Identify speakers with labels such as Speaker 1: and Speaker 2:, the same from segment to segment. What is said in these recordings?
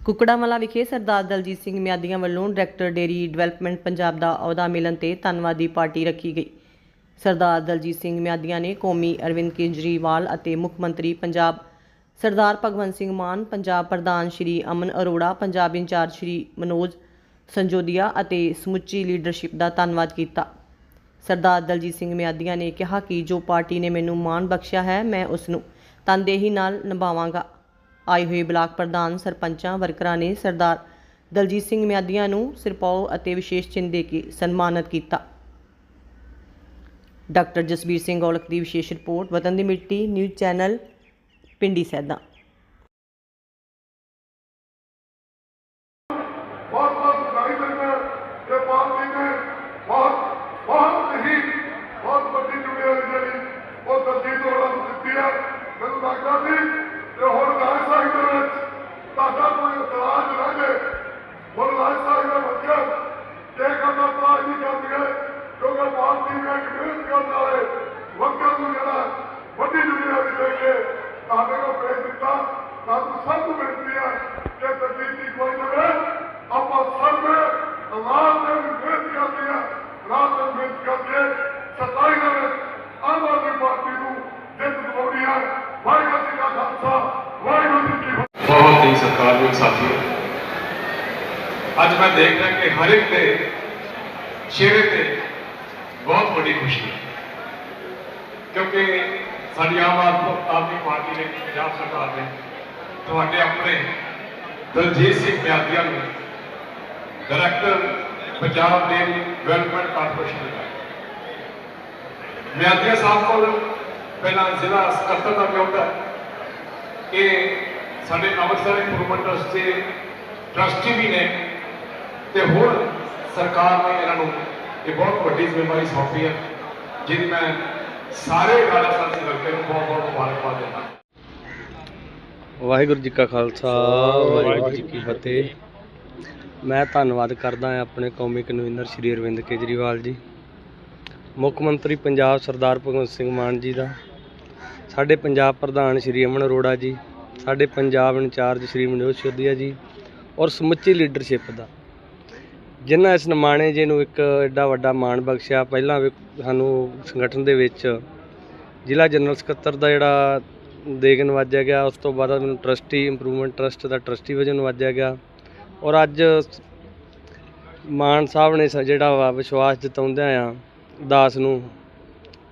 Speaker 1: ਕੁਕੜਾਵਾਲਾ ਵਿਖੇ ਸਰਦਾਰ ਦਲਜੀਤ ਸਿੰਘ ਮਿਆਦੀਆਂ ਵੱਲੋਂ director dairy development Punjab ਦਾ ਅਹੁਦਾ ਮਿਲਣ ਤੇ ਧੰਨਵਾਦੀ ਪਾਰਟੀ ਰੱਖੀ ਗਈ। ਸਰਦਾਰ ਦਲਜੀਤ ਸਿੰਘ ਮਿਆਦੀਆਂ ਨੇ ਕੌਮੀ ਅਰਵਿੰਦ ਕੇਜਰੀਵਾਲ ਅਤੇ ਮੁੱਖ ਮੰਤਰੀ ਪੰਜਾਬ ਸਰਦਾਰ ਭਗਵੰਤ ਸਿੰਘ ਮਾਨ, ਪੰਜਾਬ ਪ੍ਰਧਾਨ ਸ਼੍ਰੀ ਅਮਨ ਅਰੋੜਾ, ਪੰਜਾਬ ਇੰਚਾਰਜ ਸ਼੍ਰੀ ਮਨੋਜ ਸੰਜੋਦੀਆ ਅਤੇ ਸਮੁੱਚੀ ਲੀਡਰਸ਼ਿਪ ਦਾ ਧੰਨਵਾਦ ਕੀਤਾ। ਸਰਦਾਰ ਦਲਜੀਤ ਸਿੰਘ ਮਿਆਦੀਆਂ ਨੇ ਕਿਹਾ ਕਿ ਜੋ ਪਾਰਟੀ ਨੇ ਮੈਨੂੰ ਮਾਣ ਬਖਸ਼ਿਆ ਹੈ, ਮੈਂ ਉਸ ਨੂੰ ਤਨਦੇਹੀ ਨਾਲ ਨਿਭਾਵਾਂਗਾ। ਆਏ ਹੋਏ ਬਲਾਕ ਪ੍ਰਧਾਨ ਸਰਪੰਚਾਂ, ਵਰਕਰਾਂ ਨੇ ਸਰਦਾਰ ਦਲਜੀਤ ਸਿੰਘ ਮਿਆਦੀਆਂ ਨੂੰ ਸਿਰਪਾਓ ਅਤੇ ਵਿਸ਼ੇਸ਼ ਚਿੰਨ੍ਹ ਦੇ ਕੇ ਸਨਮਾਨਿਤ ਕੀਤਾ। ਡਾਕਟਰ ਜਸਬੀਰ ਸਿੰਘ ਔਲਖ ਦੀ ਵਿਸ਼ੇਸ਼ ਰਿਪੋਰਟ, ਵਤਨ ਦੀ ਮਿੱਟੀ, ਨਿਊਜ਼ ਚੈਨਲ, ਪਿੰਡੀ ਸੈਦਾ।
Speaker 2: ਬਹੁਤ ਬਹੁਤ ਵਧਾਈ ਦਿੰਦਾ ਕਿ ਪਾਰਟੀ ਬਹੁਤ ਬਹੁਤ ਹੀ ਬਹੁਤ ਵੱਡੀ ਜ਼ਿੰਮੇਵਾਰੀ ਜਿਹੜੀ ਉਹ ਦਲਜੀਤ ਹੋਰਾਂ ਨੂੰ ਦਿੱਤੀ ਹੈ ਮੈਨੂੰ ਲੱਗਦਾ ਸੀ ਕਿ ਹੁਣ ਰਾਜ ਸਾਹਿਬ ਦੇ ਵਿੱਚ ਤੁਹਾਡਾ ਕੋਈ ਇਤਰਾਜ਼ ਨਾ ਜੇ ਹੁਣ ਰਾਜ ਸਾਹਿਬ ਦਾ ਮਤਲਬ ਕਿ ਕਰਨਾ ਇਤਰਾਜ਼ ਨਹੀਂ ਕਰਨਗੇ ਕਿਉਂਕਿ ਪਾਰਟੀ ਨੇ ਇੱਕ ਮਿਹਨਤ ਕਰਨ ਵਾਲੇ ਵਰਕਰ ਨੂੰ ਜਿਹੜਾ ਵੱਡੀ ਜ਼ਿੰਮੇਵਾਰੀ ਦੇ ਕੇ ਤੁਹਾਡੇ ਕੋਲ ਭੇਜ ਦਿੱਤਾ ਸਾਨੂੰ ਸਭ ਨੂੰ ਬੇਨਤੀ ਹੈ ਕਿ ਦਲਜੀਤ ਦੀ ਕੋਈ ਨਵੇਂ ਆਪਾਂ ਸਭ ਆਵਾਜ਼ ਦੇ ਮਿਹਨਤ ਕਰਦੇ ਆ ਰਾਤ ਨੂੰ ਮਿਹਨਤ ਕਰਕੇ ਸਤਾਈ ਦੇ ਵਿੱਚ ਆਮ ਆਦਮੀ ਪਾਰਟੀ ਨੂੰ ਜਿੱਤ ਦਿਵਾਉਣੀ ਹੈ ਵਾਹਿਗੁਰੂ ਜੀ ਕਾ ਖਾਲਸਾ ਵਾਹਿਗੁਰੂ ਜੀ ਕੀ ਫਤਿਹ
Speaker 3: ਬਹੁਤ ਹੀ ਸਤਿਕਾਰਯੋਗ ਸਾਥੀਓ ਅੱਜ ਮੈਂ ਦੇਖ ਰਿਹਾ ਕਿ ਹਰ ਇੱਕ ਦੇ ਚਿਹਰੇ ਤੇ ਬਹੁਤ ਵੱਡੀ ਖੁਸ਼ੀ ਹੈ ਕਿਉਂਕਿ ਸਾਡੀ ਆਮ ਆਦਮ- ਆਦਮੀ ਪਾਰਟੀ ਨੇ ਪੰਜਾਬ ਸਰਕਾਰ ਨੇ ਤੁਹਾਡੇ ਆਪਣੇ ਦਲਜੀਤ ਸਿੰਘ ਮਿਆਦੀਆਂ ਨੂੰ director Punjab dairy development corporation ਲਗਾਇਆ ਮਿਆਦੀਆਂ ਸਾਹਿਬ ਕੋਲ ਪਹਿਲਾਂ ਜ਼ਿਲ੍ਹਾ ਸਕੱਤਰ ਦਾ ਅਹੁਦਾ ਹੈ। ਇਹ ਸਾਡੇ ਅੰਮ੍ਰਿਤਸਰ ਇੰਪਰੂਵਮੈਂਟ ਟਰਸਟ ਦੇ ਟਰਸਟੀ ਵੀ ਨੇ ਤੇ ਹੁਣ ਸਰਕਾਰ ਨੇ ਇਹਨਾਂ ਨੂੰ ਇਹ ਬਹੁਤ ਵੱਡੀ ਜ਼ਿੰਮੇਵਾਰੀ ਸੌਂਪੀ ਹੈ ਜਿਹਦੀ ਮੈਂ ਸਾਰੇ ਰਾਜਾ ਸਾਹਿਬ ਦੇ ਹਲਕੇ ਨੂੰ ਬਹੁਤ ਬਹੁਤ ਮੁਬਾਰਕਬਾਦ ਦਿੰਦਾ।
Speaker 4: ਵਾਹਿਗੁਰੂ ਜੀ ਕਾ ਖਾਲਸਾ ਵਾਹਿਗੁਰੂ ਜੀ ਕੀ ਫਤਿਹ। ਮੈਂ ਧੰਨਵਾਦ ਕਰਦਾ ਹਾਂ ਆਪਣੇ ਕੌਮੀ ਕਨਵੀਨਰ ਸ਼੍ਰੀ ਅਰਵਿੰਦ ਕੇਜਰੀਵਾਲ ਜੀ ਮੁੱਖ ਮੰਤਰੀ ਪੰਜਾਬ ਸਰਦਾਰ ਭਗਵੰਤ ਸਿੰਘ ਮਾਨ ਜੀ ਦਾ ਸਾਡੇ ਪੰਜਾਬ ਪ੍ਰਧਾਨ ਸ਼੍ਰੀ ਅਮਨ ਅਰੋੜਾ ਜੀ ਸਾਡੇ ਪੰਜਾਬ ਇੰਚਾਰਜ ਸ਼੍ਰੀ ਮਨੋਜ ਸਿਧੀਆ ਜੀ ਔਰ ਸਮੁੱਚੀ ਲੀਡਰਸ਼ਿਪ ਦਾ। ਜਿਨ੍ਹਾਂ ਇਸ ਨਿਮਾਣੇ ਜੀ ਨੂੰ ਇੱਕ ਐਡਾ ਵੱਡਾ ਮਾਣ ਬਖਸ਼ਿਆ, ਪਹਿਲਾਂ ਵੀ ਸਾਨੂੰ ਸੰਗਠਨ ਦੇ ਵਿੱਚ ਜ਼ਿਲ੍ਹਾ ਜਨਰਲ ਸਕੱਤਰ ਦਾ ਜਿਹੜਾ ਦੇਗ ਨਵਾਜਿਆ ਗਿਆ, ਉਸ ਤੋਂ ਬਾਅਦ ਮੈਨੂੰ ਟਰਸਟੀ ਇੰਪਰੂਵਮੈਂਟ ਟਰਸਟ ਦਾ ਟਰਸਟੀ ਵਜੋਂ ਨਵਾਜਿਆ ਗਿਆ। ਔਰ ਅੱਜ ਮਾਨ ਸਾਹਿਬ ਨੇ ਸ- ਜਿਹੜਾ ਵਾ ਵਿਸ਼ਵਾਸ ਜਤਾਉਂਦਿਆਂ ਆ, ਦਾਸ ਨੂੰ,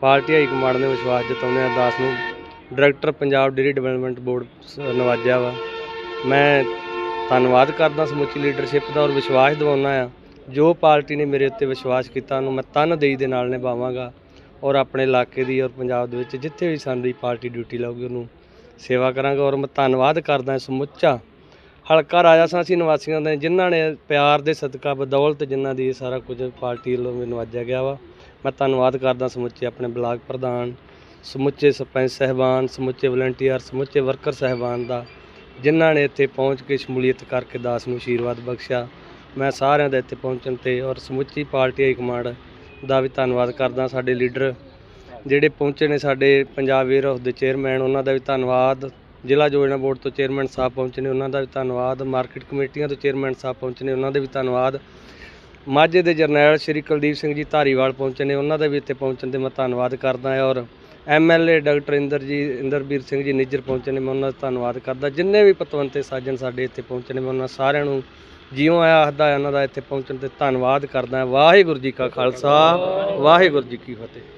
Speaker 4: ਪਾਰਟੀ ਹਾਈ ਕਮਾਂਡ ਨੇ ਵਿਸ਼ਵਾਸ ਜਤਾਉਂਦਿਆਂ ਦਾਸ ਨੂੰ director Punjab dairy development board ਸ- ਨਵਾਜਿਆ ਵਾ। ਮੈਂ ਧੰਨਵਾਦ ਕਰਦਾ ਸਮੁੱਚੀ ਲੀਡਰਸ਼ਿਪ ਦਾ ਔਰ ਵਿਸ਼ਵਾਸ ਦਿਵਾਉਣਾ ਆ। ਜੋ ਪਾਰਟੀ ਨੇ ਮੇਰੇ ਉੱਤੇ ਵਿਸ਼ਵਾਸ ਕੀਤਾ, ਉਹਨੂੰ ਮੈਂ ਤਨਦੇਹੀ ਦੇ ਨਾਲ ਨਿਭਾਵਾਂਗਾ ਔਰ ਆਪਣੇ ਇਲਾਕੇ ਦੀ ਔਰ ਪੰਜਾਬ ਦੇ ਵਿੱਚ ਜਿੱਥੇ ਵੀ ਸਾਡੀ ਪਾਰਟੀ ਡਿਊਟੀ ਲਾਊਗੀ, ਉਹਨੂੰ ਸੇਵਾ ਕਰਾਂਗਾ ਔਰ ਮੈਂ ਧੰਨਵਾਦ ਕਰਦਾ ਸਮੁੱਚਾ। ਹਲਕਾ ਰਾਜਾ ਸਾਂਸੀ ਨਿਵਾਸੀਆਂ ਦਾ, ਜਿਨ੍ਹਾਂ ਨੇ ਪਿਆਰ ਦੇ ਸਦਕਾ, ਬਦੌਲਤ ਜਿਨ੍ਹਾਂ ਦੀ ਇਹ ਸਾਰਾ ਕੁਝ ਪਾਰਟੀ ਵੱਲੋਂ ਮੈਨੂੰ ਨਵਾਜਿਆ ਗਿਆ ਵਾ, ਮੈਂ ਧੰਨਵਾਦ ਕਰਦਾ ਸਮੁੱਚੇ ਆਪਣੇ ਬਲਾਕ ਪ੍ਰਧਾਨ ਸਮੁੱਚੇ ਸਰਪੰਚ ਸਹਿਬਾਨ, ਸਮੁੱਚੇ ਵਲੰਟੀਅਰ, ਸਮੁੱਚੇ ਵਰਕਰ ਸਹਿਬਾਨ ਦਾ, ਜਿਨ੍ਹਾਂ ਨੇ ਇੱਥੇ ਪਹੁੰਚ ਕੇ ਸ਼ਮੂਲੀਅਤ ਕਰਕੇ ਦਾਸ ਨੂੰ ਆਸ਼ੀਰਵਾਦ ਬਖਸ਼ਿਆ। ਮੈਂ ਸਾਰਿਆਂ ਦਾ ਇੱਥੇ ਪਹੁੰਚਣ ਤੇ ਔਰ ਸਮੁੱਚੀ ਪਾਰਟੀ ਹਾਈ ਕਮਾਂਡ ਦਾ ਵੀ ਧੰਨਵਾਦ ਕਰਦਾ ਸਾਡੇ ਲੀਡਰ, ਜਿਹੜੇ ਪਹੁੰਚੇ ਨੇ ਸਾਡੇ ਪੰਜਾਬ ਵੇਅਰ ਹਾਊਸ ਦੇ ਚੇਅਰਮੈਨ, ਉਹਨਾਂ ਦਾ ਵੀ ਧੰਨਵਾਦ। ਜ਼ਿਲ੍ਹਾ ਯੋਜਨਾ ਬੋਰਡ ਤੋਂ ਚੇਅਰਮੈਨ ਸਾਹਿਬ ਪਹੁੰਚੇ ਨੇ, ਉਹਨਾਂ ਦਾ ਵੀ ਧੰਨਵਾਦ। ਮਾਰਕੀਟ ਕਮੇਟੀਆਂ ਤੋਂ ਚੇਅਰਮੈਨ ਸਾਹਿਬ ਪਹੁੰਚੇ ਨੇ, ਉਹਨਾਂ ਦੇ ਵੀ ਧੰਨਵਾਦ। ਮਾਝੇ ਦੇ ਜਰਨੈਲ ਸ਼੍ਰੀ ਕੁਲਦੀਪ ਸਿੰਘ ਜੀ ਧਾਰੀਵਾਲ ਪਹੁੰਚੇ ਨੇ, ਉਹਨਾਂ ਦਾ ਵੀ ਇੱਥੇ ਪਹੁੰਚਣ ਤੇ ਮੈਂ ਧੰਨਵਾਦ ਕਰਦਾ ਹਾਂ ਔਰ ਐਮਐਲਏ ਡਾਕਟਰ ਇੰਦਰ ਜੀ, ਇੰਦਰਬੀਰ ਸਿੰਘ ਜੀ ਨਿੱਜਰ ਪਹੁੰਚੇ ਨੇ, ਮੈਂ ਉਹਨਾਂ ਦਾ ਧੰਨਵਾਦ ਕਰਦਾ। ਜਿੰਨੇ ਵੀ ਪਤਵੰਤੇ ਸਾਜਣ ਸਾਡੇ ਇੱਥੇ ਪਹੁੰਚੇ ਨੇ, ਮੈਂ ਉਹਨਾਂ ਸਾਰਿਆਂ ਨੂੰ ਜਿਉਂ ਆਇਆ ਆਖਦਾ ਉਹਨਾਂ ਦਾ ਇੱਥੇ ਪਹੁੰਚਣ ਤੇ ਧੰਨਵਾਦ ਕਰਦਾ। ਵਾਹਿਗੁਰੂ ਜੀ ਕਾ ਖਾਲਸਾ, ਵਾਹਿਗੁਰੂ ਜੀ ਕੀ ਫਤਿਹ।